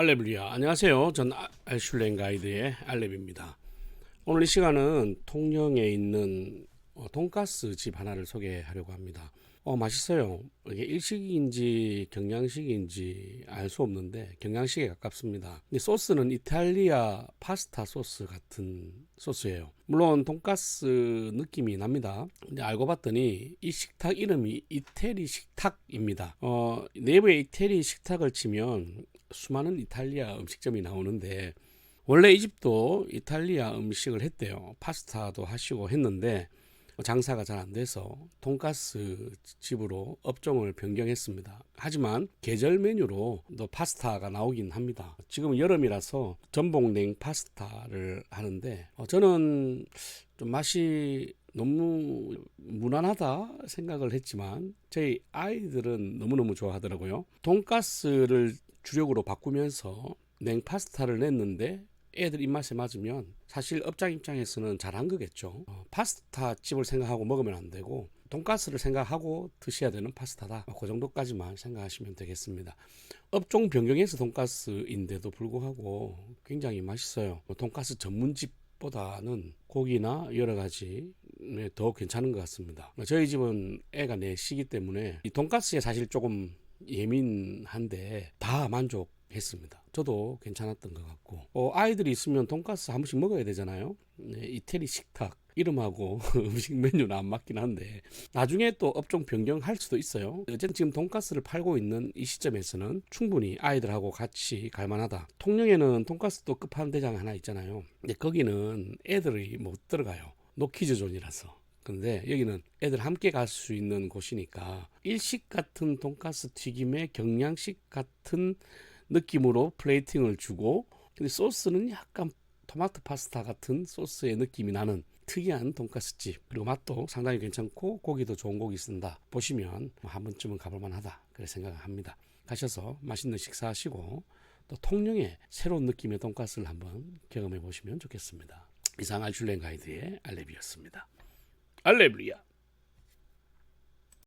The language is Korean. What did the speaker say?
알레블리아 안녕하세요. 전 아- 알슐랭 가이드의 알레비입니다. 오늘 이 시간은 통영에 있는 어, 돈가스 집 하나를 소개하려고 합니다. 어 맛있어요. 이게 일식인지 경양식인지 알 수 없는데 경양식에 가깝습니다. 이 소스는 이탈리아 파스타 소스 같은 소스예요. 물론 돈가스 느낌이 납니다. 근데 알고 봤더니 이 식탁 이름이 이태리 식탁입니다. 어, 네이버에 이태리 식탁을 치면 수많은 이탈리아 음식점이 나오는데 원래 이 집도 이탈리아 음식을 했대요. 파스타도 하시고 했는데 장사가 잘 안 돼서 돈가스 집으로 업종을 변경했습니다. 하지만 계절 메뉴로 또 파스타가 나오긴 합니다. 지금 여름이라서 전복냉 파스타를 하는데 어, 저는 좀 맛이 너무 무난하다 생각을 했지만 저희 아이들은 너무너무 좋아하더라고요. 돈가스를 주력으로 바꾸면서 냉 파스타를 냈는데 애들 입맛에 맞으면 사실 업장 입장에서는 잘한 거겠죠. 어, 파스타 집을 생각하고 먹으면 안 되고 돈가스를 생각하고 드셔야 되는 파스타다. 그 정도까지만 생각하시면 되겠습니다. 업종 변경해서 돈가스인데도 불구하고 굉장히 맛있어요. 뭐 돈가스 전문집 보다는 고기나 여러 가지 네, 더 괜찮은 것 같습니다. 저희 집은 애가 넷이기 때문에 이 돈가스에 사실 조금 예민한데 다 만족했습니다. 저도 괜찮았던 것 같고 어, 아이들이 있으면 돈가스 한 번씩 먹어야 되잖아요. 네, 이태리 식탁 이름하고 음식 메뉴는 안 맞긴 한데 나중에 또 업종 변경할 수도 있어요. 어쨌든 지금 돈가스를 팔고 있는 이 시점에서는 충분히 아이들하고 같이 갈만하다. 통영에는 돈가스 또 끝판대장 하나 있잖아요. 근데 거기는 애들이 못 들어가요. 노키즈 존이라서. 근데 여기는 애들 함께 갈 수 있는 곳이니까 일식 같은 돈가스 튀김에 경양식 같은 느낌으로 플레이팅을 주고 근데 소스는 약간 토마토 파스타 같은 소스의 느낌이 나는 특이한 돈가스 집. 그리고 맛도 상당히 괜찮고 고기도 좋은 고기 쓴다. 보시면 뭐한 번쯤은 가볼 만하다. 그렇게 생각을 합니다. 가셔서 맛있는 식사하시고 또 통영의 새로운 느낌의 돈가스를 한번 경험해 보시면 좋겠습니다. 이상 알슐랭 가이드의 알레비였습니다 알레브리아